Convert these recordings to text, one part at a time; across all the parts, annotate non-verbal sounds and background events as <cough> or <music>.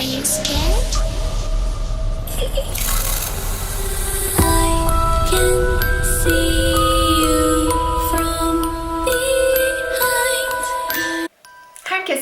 Are you scared? <laughs> I can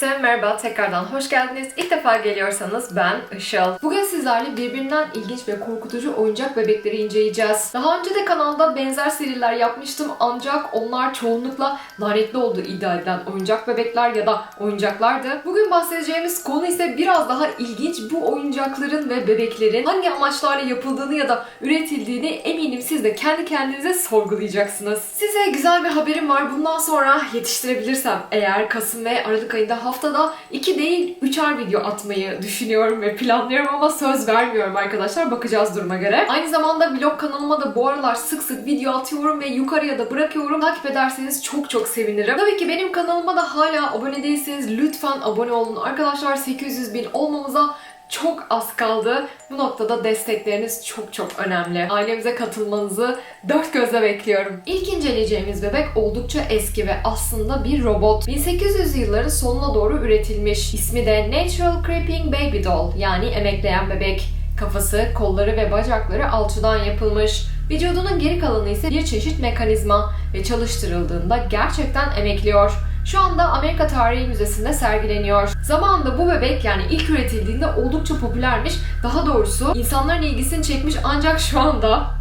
Herkese merhaba tekrardan hoş geldiniz. İlk defa geliyorsanız ben Işıl. Bugün sizlerle birbirinden ilginç ve korkutucu oyuncak bebekleri inceleyeceğiz. Daha önce de kanalda benzer seriler yapmıştım ancak onlar çoğunlukla lanetli olduğu iddia edilen oyuncak bebekler ya da oyuncaklardı. Bugün bahsedeceğimiz konu ise biraz daha ilginç. Bu oyuncakların ve bebeklerin hangi amaçlarla yapıldığını ya da üretildiğini eminim siz de kendi kendinize sorgulayacaksınız. Size güzel bir haberim var. Bundan sonra yetiştirebilirsem eğer Kasım ve Aralık ayında haftada 2 değil 3'er video atmayı düşünüyorum ve planlıyorum ama söz vermiyorum arkadaşlar. Bakacağız duruma göre. Aynı zamanda vlog kanalıma da bu aralar sık sık video atıyorum ve yukarıya da bırakıyorum. Takip ederseniz çok çok sevinirim. Tabii ki benim kanalıma da hala abone değilseniz lütfen abone olun. Arkadaşlar 800 bin olmamıza çok az kaldı. Bu noktada destekleriniz çok çok önemli. Ailemize katılmanızı dört gözle bekliyorum. İlk inceleyeceğimiz bebek oldukça eski ve aslında bir robot. 1800 yılların sonuna doğru üretilmiş. İsmi de Natural Creeping Baby Doll yani emekleyen bebek. Kafası, kolları ve bacakları alçıdan yapılmış. Vücudunun geri kalanı ise bir çeşit mekanizma ve çalıştırıldığında gerçekten emekliyor. Şu anda Amerika Tarihi Müzesi'nde sergileniyor. Zamanında bu bebek yani ilk üretildiğinde oldukça popülermiş. Daha doğrusu insanların ilgisini çekmiş ancak şu anda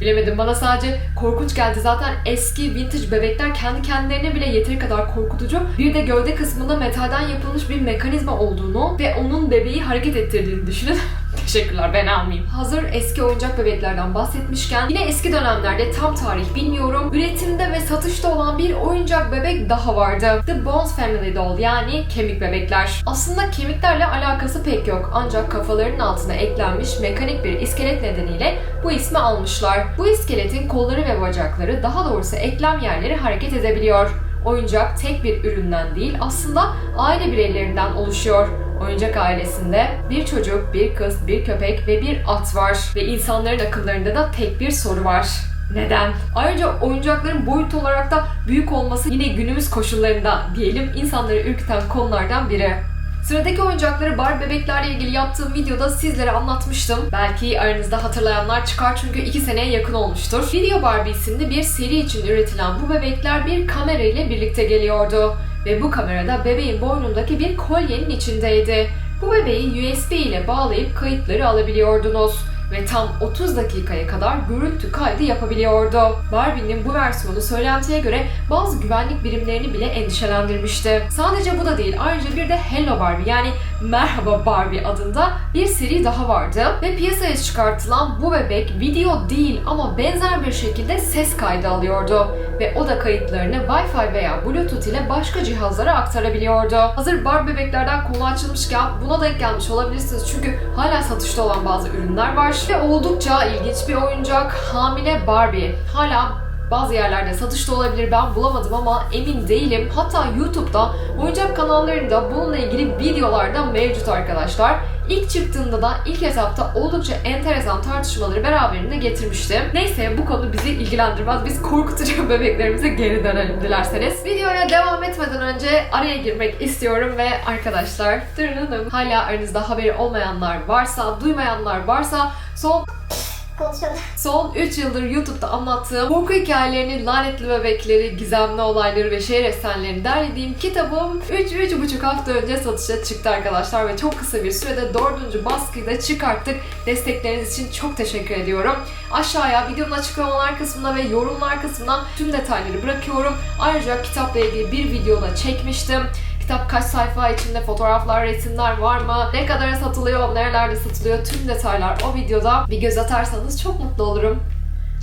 Bilemedim bana sadece korkunç geldi. Zaten eski vintage bebekler kendi kendilerine bile yeteri kadar korkutucu. Bir de gövde kısmında metalden yapılmış bir mekanizma olduğunu ve onun bebeği hareket ettirdiğini düşünün. <laughs> Teşekkürler ben almayayım. Hazır eski oyuncak bebeklerden bahsetmişken yine eski dönemlerde tam tarih bilmiyorum. Üretimde ve satışta olan bir oyuncak bebek daha vardı. The Bones Family Doll yani kemik bebekler. Aslında kemiklerle alakası pek yok ancak kafalarının altına eklenmiş mekanik bir iskelet nedeniyle bu ismi almışlar. Bu iskeletin kolları ve bacakları daha doğrusu eklem yerleri hareket edebiliyor. Oyuncak tek bir üründen değil aslında aile bireylerinden oluşuyor. Oyuncak ailesinde bir çocuk, bir kız, bir köpek ve bir at var. Ve insanların akıllarında da tek bir soru var. Neden? Ayrıca oyuncakların boyut olarak da büyük olması yine günümüz koşullarında diyelim insanları ürküten konulardan biri. Sıradaki oyuncakları bar bebeklerle ilgili yaptığım videoda sizlere anlatmıştım. Belki aranızda hatırlayanlar çıkar çünkü 2 seneye yakın olmuştur. Video Barbie isimli bir seri için üretilen bu bebekler bir kamera ile birlikte geliyordu. Ve bu kamerada bebeğin boynundaki bir kolyenin içindeydi. Bu bebeği USB ile bağlayıp kayıtları alabiliyordunuz ve tam 30 dakikaya kadar görüntü kaydı yapabiliyordu. Barbie'nin bu versiyonu söylentiye göre bazı güvenlik birimlerini bile endişelendirmişti. Sadece bu da değil, ayrıca bir de Hello Barbie yani Merhaba Barbie adında bir seri daha vardı ve piyasaya çıkartılan bu bebek video değil ama benzer bir şekilde ses kaydı alıyordu ve o da kayıtlarını Wi-Fi veya Bluetooth ile başka cihazlara aktarabiliyordu. Hazır Barbie bebeklerden konu açılmışken buna denk gelmiş olabilirsiniz çünkü hala satışta olan bazı ürünler var ve oldukça ilginç bir oyuncak hamile Barbie. Hala bazı yerlerde satışta olabilir ben bulamadım ama emin değilim. Hatta YouTube'da oyuncak kanallarında bununla ilgili videolar da mevcut arkadaşlar. İlk çıktığında da ilk etapta oldukça enteresan tartışmaları beraberinde getirmişti. Neyse bu konu bizi ilgilendirmez. Biz korkutucu <laughs> bebeklerimize geri dönelim dilerseniz. Videoya devam etmeden önce araya girmek istiyorum ve arkadaşlar dırırırım. hala aranızda haberi olmayanlar varsa, duymayanlar varsa son konuşalım. Son 3 yıldır YouTube'da anlattığım korku hikayelerini, lanetli bebekleri, gizemli olayları ve şehir efsanelerini derlediğim kitabım 3-3,5 hafta önce satışa çıktı arkadaşlar ve çok kısa bir sürede 4. baskıyı da çıkarttık. Destekleriniz için çok teşekkür ediyorum. Aşağıya videonun açıklamalar kısmına ve yorumlar kısmına tüm detayları bırakıyorum. Ayrıca kitapla ilgili bir video da çekmiştim. Kitap kaç sayfa içinde fotoğraflar, resimler var mı? Ne kadara satılıyor, nerelerde satılıyor? Tüm detaylar o videoda. Bir göz atarsanız çok mutlu olurum.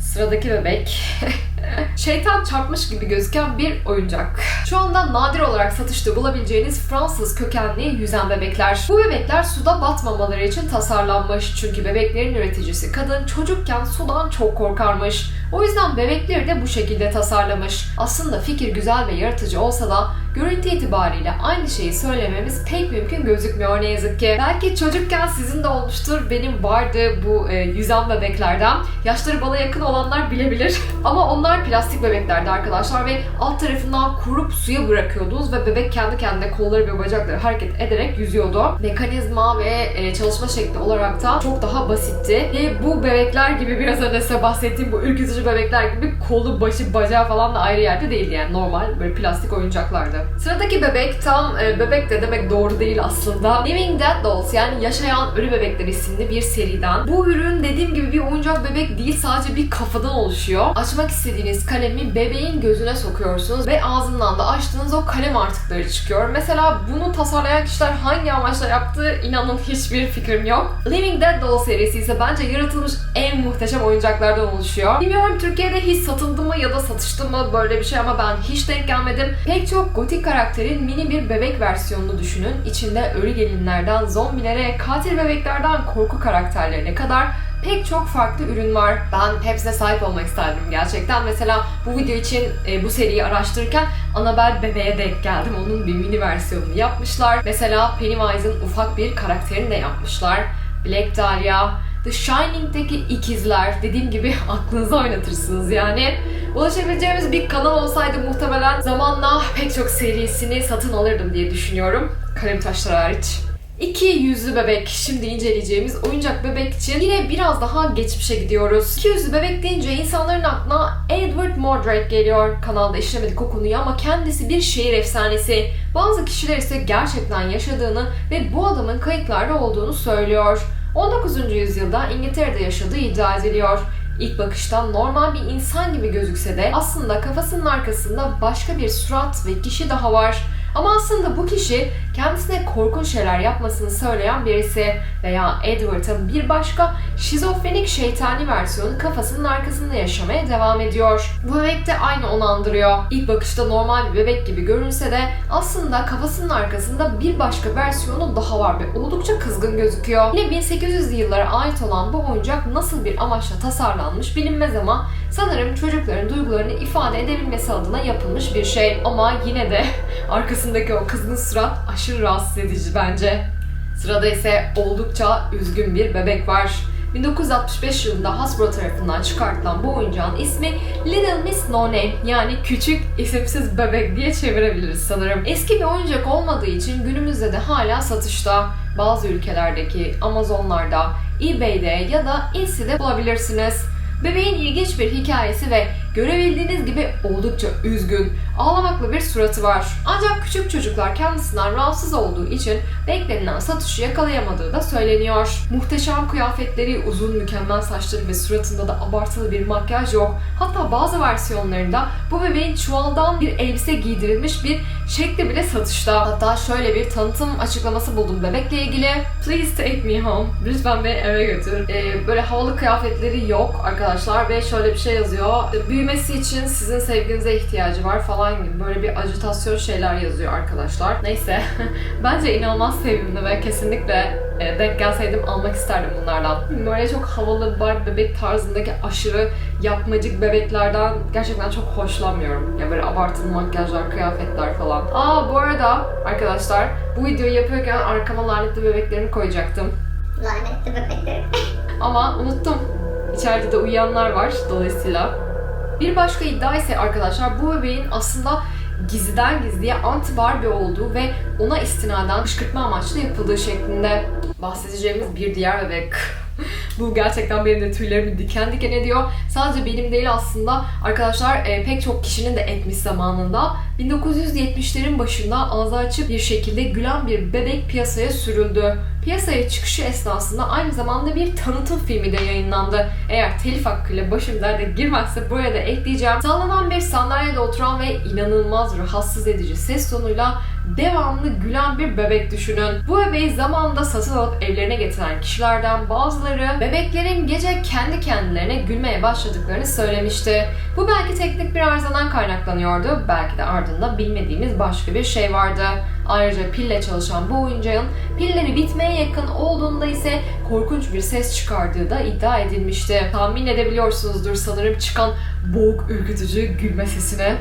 Sıradaki bebek. <laughs> Şeytan çarpmış gibi gözüken bir oyuncak. Şu anda nadir olarak satışta bulabileceğiniz Fransız kökenli yüzen bebekler. Bu bebekler suda batmamaları için tasarlanmış. Çünkü bebeklerin üreticisi kadın çocukken sudan çok korkarmış. O yüzden bebekleri de bu şekilde tasarlamış. Aslında fikir güzel ve yaratıcı olsa da görüntü itibariyle aynı şeyi söylememiz pek mümkün gözükmüyor ne yazık ki. Belki çocukken sizin de olmuştur. Benim vardı bu e, yüzen bebeklerden. Yaşları bana yakın olanlar bilebilir. <laughs> Ama onlar plastik bebeklerdi arkadaşlar ve alt tarafından kurup suya bırakıyordunuz ve bebek kendi kendine kolları ve bacakları hareket ederek yüzüyordu. Mekanizma ve e, çalışma şekli olarak da çok daha basitti. Ve bu bebekler gibi biraz önce size bahsettiğim bu ürkütücü bebekler gibi kolu, başı, bacağı falan da ayrı yerde değildi yani normal böyle plastik oyuncaklardı. Sıradaki bebek tam e, bebek de demek doğru değil aslında. Living Dead Dolls yani Yaşayan Ölü Bebekler isimli bir seriden. Bu ürün dediğim gibi bir oyuncak bebek değil sadece bir kafadan oluşuyor. Açmak istediğiniz kalemi bebeğin gözüne sokuyorsunuz ve ağzından da açtığınız o kalem artıkları çıkıyor. Mesela bunu tasarlayan kişiler hangi amaçla yaptığı inanın hiçbir fikrim yok. Living Dead Doll serisi ise bence yaratılmış en muhteşem oyuncaklardan oluşuyor. Bilmiyorum Türkiye'de hiç satıldı mı ya da satıştı mı böyle bir şey ama ben hiç denk gelmedim. Pek çok gotik karakterin mini bir bebek versiyonunu düşünün. İçinde ölü gelinlerden zombilere, katil bebeklerden korku karakterlerine kadar pek çok farklı ürün var. Ben hepsine sahip olmak isterdim gerçekten. Mesela bu video için e, bu seriyi araştırırken Annabelle bebeğe denk geldim. Onun bir mini versiyonunu yapmışlar. Mesela Pennywise'ın ufak bir karakterini de yapmışlar. Black Dahlia, The Shining'deki ikizler dediğim gibi <laughs> aklınıza oynatırsınız yani. Ulaşabileceğimiz bir kanal olsaydı muhtemelen zamanla pek çok serisini satın alırdım diye düşünüyorum. Kalem taşları hariç. İki yüzlü bebek. Şimdi inceleyeceğimiz oyuncak bebek için yine biraz daha geçmişe gidiyoruz. İki yüzlü bebek deyince insanların aklına Edward Mordrake geliyor. Kanalda işlemedik o konuyu ama kendisi bir şehir efsanesi. Bazı kişiler ise gerçekten yaşadığını ve bu adamın kayıtlarda olduğunu söylüyor. 19. yüzyılda İngiltere'de yaşadığı iddia ediliyor. İlk bakıştan normal bir insan gibi gözükse de aslında kafasının arkasında başka bir surat ve kişi daha var. Ama aslında bu kişi kendisine korkunç şeyler yapmasını söyleyen birisi veya Edward'ın bir başka şizofrenik şeytani versiyonu kafasının arkasında yaşamaya devam ediyor. Bu bebek de aynı onu andırıyor. İlk bakışta normal bir bebek gibi görünse de aslında kafasının arkasında bir başka versiyonu daha var ve oldukça kızgın gözüküyor. Yine 1800'lü yıllara ait olan bu oyuncak nasıl bir amaçla tasarlanmış bilinmez ama sanırım çocukların duygularını ifade edebilmesi adına yapılmış bir şey. Ama yine de <laughs> arkasındaki o kızgın surat aşırı rahatsız edici bence. Sırada ise oldukça üzgün bir bebek var. 1965 yılında Hasbro tarafından çıkartılan bu oyuncağın ismi Little Miss No Name yani küçük isimsiz bebek diye çevirebiliriz sanırım. Eski bir oyuncak olmadığı için günümüzde de hala satışta. Bazı ülkelerdeki Amazonlarda, eBay'de ya da Etsy'de bulabilirsiniz. Bebeğin ilginç bir hikayesi ve görebildiğiniz gibi oldukça üzgün, ağlamaklı bir suratı var. Ancak küçük çocuklar kendisinden rahatsız olduğu için beklenilen satışı yakalayamadığı da söyleniyor. Muhteşem kıyafetleri, uzun mükemmel saçları ve suratında da abartılı bir makyaj yok. Hatta bazı versiyonlarında bu bebeğin çuvaldan bir elbise giydirilmiş bir şekli bile satışta. Hatta şöyle bir tanıtım açıklaması buldum bebekle ilgili. Please take me home. Lütfen beni eve götür. Ee, böyle havalı kıyafetleri yok arkadaşlar ve şöyle bir şey yazıyor. Büyümesi için sizin sevginize ihtiyacı var falan gibi böyle bir ajitasyon şeyler yazıyor arkadaşlar. Neyse. <laughs> Bence inanılmaz sevimli ve kesinlikle e, denk gelseydim almak isterdim bunlardan. Böyle çok havalı bar bebek tarzındaki aşırı yapmacık bebeklerden gerçekten çok hoşlanmıyorum. Ya böyle abartılı makyajlar, kıyafetler falan. Aa bu arada arkadaşlar bu videoyu yapıyorken arkama lanetli bebeklerimi koyacaktım. Lanetli bebekleri. Ama unuttum. İçeride de uyuyanlar var dolayısıyla. Bir başka iddia ise arkadaşlar bu bebeğin aslında gizliden gizliye anti Barbie olduğu ve ona istinaden kışkırtma amaçlı yapıldığı şeklinde bahsedeceğimiz bir diğer bebek. Bu gerçekten benim de tüylerimi diken diken ediyor. Sadece benim değil aslında. Arkadaşlar e, pek çok kişinin de etmiş zamanında. 1970'lerin başında ağzı açık bir şekilde gülen bir bebek piyasaya sürüldü. Piyasaya çıkışı esnasında aynı zamanda bir tanıtım filmi de yayınlandı. Eğer telif hakkıyla başım derde girmezse buraya da ekleyeceğim. Sallanan bir sandalyede oturan ve inanılmaz rahatsız edici ses tonuyla devamlı gülen bir bebek düşünün. Bu bebeği zamanında satın alıp evlerine getiren kişilerden bazıları bebeklerin gece kendi kendilerine gülmeye başladıklarını söylemişti. Bu belki teknik bir arızadan kaynaklanıyordu, belki de ardında bilmediğimiz başka bir şey vardı. Ayrıca pille çalışan bu oyuncağın pilleri bitmeye yakın olduğunda ise korkunç bir ses çıkardığı da iddia edilmişti. Tahmin edebiliyorsunuzdur sanırım çıkan boğuk ürkütücü gülme sesine.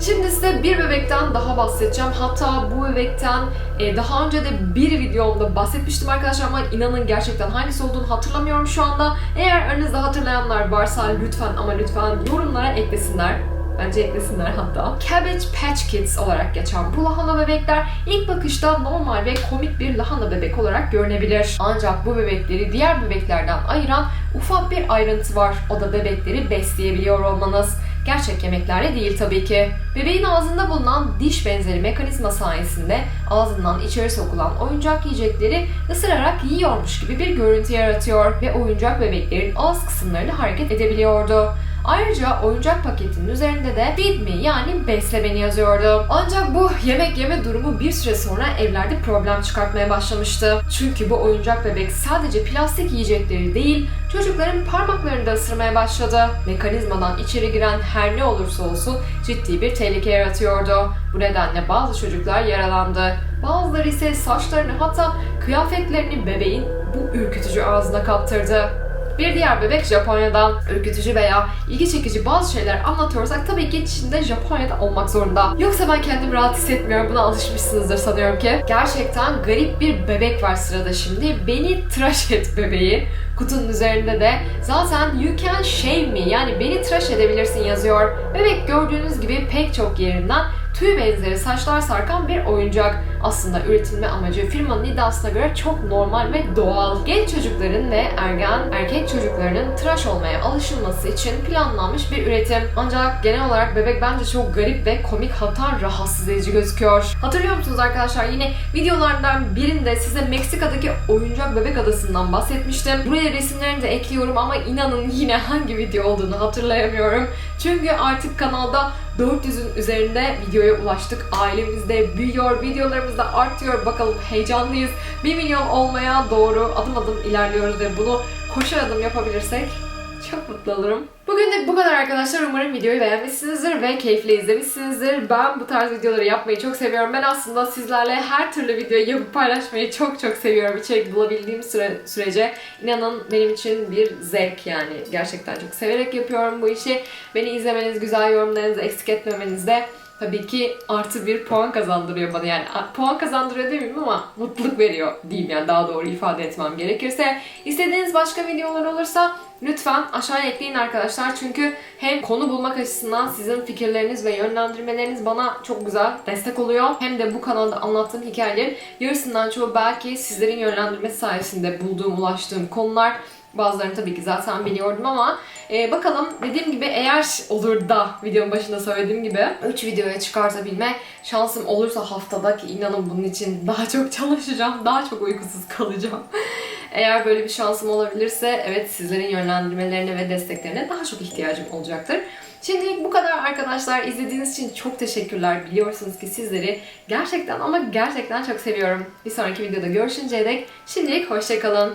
Şimdi size bir bebekten daha bahsedeceğim. Hatta bu bebekten e, daha önce de bir videomda bahsetmiştim arkadaşlar ama inanın gerçekten hangisi olduğunu hatırlamıyorum şu anda. Eğer aranızda hatırlayanlar varsa lütfen ama lütfen yorumlara eklesinler. Bence eklesinler hatta. Cabbage Patch Kids olarak geçen bu lahana bebekler ilk bakışta normal ve komik bir lahana bebek olarak görünebilir. Ancak bu bebekleri diğer bebeklerden ayıran ufak bir ayrıntı var. O da bebekleri besleyebiliyor olmanız. Gerçek yemeklerle değil tabii ki. Bebeğin ağzında bulunan diş benzeri mekanizma sayesinde ağzından içeri sokulan oyuncak yiyecekleri ısırarak yiyormuş gibi bir görüntü yaratıyor ve oyuncak bebeklerin ağız kısımlarını hareket edebiliyordu. Ayrıca oyuncak paketinin üzerinde de feed me yani besle beni yazıyordu. Ancak bu yemek yeme durumu bir süre sonra evlerde problem çıkartmaya başlamıştı. Çünkü bu oyuncak bebek sadece plastik yiyecekleri değil, çocukların parmaklarını da ısırmaya başladı. Mekanizmadan içeri giren her ne olursa olsun ciddi bir tehlike yaratıyordu. Bu nedenle bazı çocuklar yaralandı. Bazıları ise saçlarını hatta kıyafetlerini bebeğin bu ürkütücü ağzına kaptırdı. Bir diğer bebek Japonya'dan ürkütücü veya ilgi çekici bazı şeyler anlatıyorsak tabii ki içinde Japonya'da olmak zorunda. Yoksa ben kendimi rahat hissetmiyorum. Buna alışmışsınızdır sanıyorum ki. Gerçekten garip bir bebek var sırada şimdi. Beni tıraş et bebeği. Kutunun üzerinde de zaten you can shave me yani beni tıraş edebilirsin yazıyor. Bebek gördüğünüz gibi pek çok yerinden tüy benzeri saçlar sarkan bir oyuncak. Aslında üretilme amacı firmanın iddiasına göre çok normal ve doğal. Genç çocukların ve ergen erkek çocuklarının tıraş olmaya alışılması için planlanmış bir üretim. Ancak genel olarak bebek bence çok garip ve komik hatta rahatsız edici gözüküyor. Hatırlıyor musunuz arkadaşlar yine videolardan birinde size Meksika'daki oyuncak bebek adasından bahsetmiştim. Buraya resimlerini de ekliyorum ama inanın yine hangi video olduğunu hatırlayamıyorum. Çünkü artık kanalda 400'ün üzerinde videoya ulaştık. Ailemizde büyüyor, videolarımız da artıyor. Bakalım heyecanlıyız. 1 milyon olmaya doğru adım adım ilerliyoruz ve bunu koşar adım yapabilirsek çok mutlu olurum. Bugün de bu kadar arkadaşlar. Umarım videoyu beğenmişsinizdir ve keyifle izlemişsinizdir. Ben bu tarz videoları yapmayı çok seviyorum. Ben aslında sizlerle her türlü videoyu yapıp paylaşmayı çok çok seviyorum. İçerik bulabildiğim süre, sürece inanın benim için bir zevk yani. Gerçekten çok severek yapıyorum bu işi. Beni izlemeniz, güzel yorumlarınızı eksik etmemeniz de tabii ki artı bir puan kazandırıyor bana. Yani puan kazandırıyor demeyeyim ama mutluluk veriyor diyeyim yani daha doğru ifade etmem gerekirse. İstediğiniz başka videolar olursa lütfen aşağıya ekleyin arkadaşlar. Çünkü hem konu bulmak açısından sizin fikirleriniz ve yönlendirmeleriniz bana çok güzel destek oluyor. Hem de bu kanalda anlattığım hikayelerin yarısından çoğu belki sizlerin yönlendirmesi sayesinde bulduğum, ulaştığım konular. Bazılarını tabii ki zaten biliyordum ama e, bakalım dediğim gibi eğer olur da videonun başında söylediğim gibi 3 videoya çıkartabilme şansım olursa haftada ki inanın bunun için daha çok çalışacağım, daha çok uykusuz kalacağım. Eğer böyle bir şansım olabilirse evet sizlerin yönlendirmelerine ve desteklerine daha çok ihtiyacım olacaktır. Şimdilik bu kadar arkadaşlar. İzlediğiniz için çok teşekkürler. Biliyorsunuz ki sizleri gerçekten ama gerçekten çok seviyorum. Bir sonraki videoda görüşünceye dek şimdilik hoşçakalın.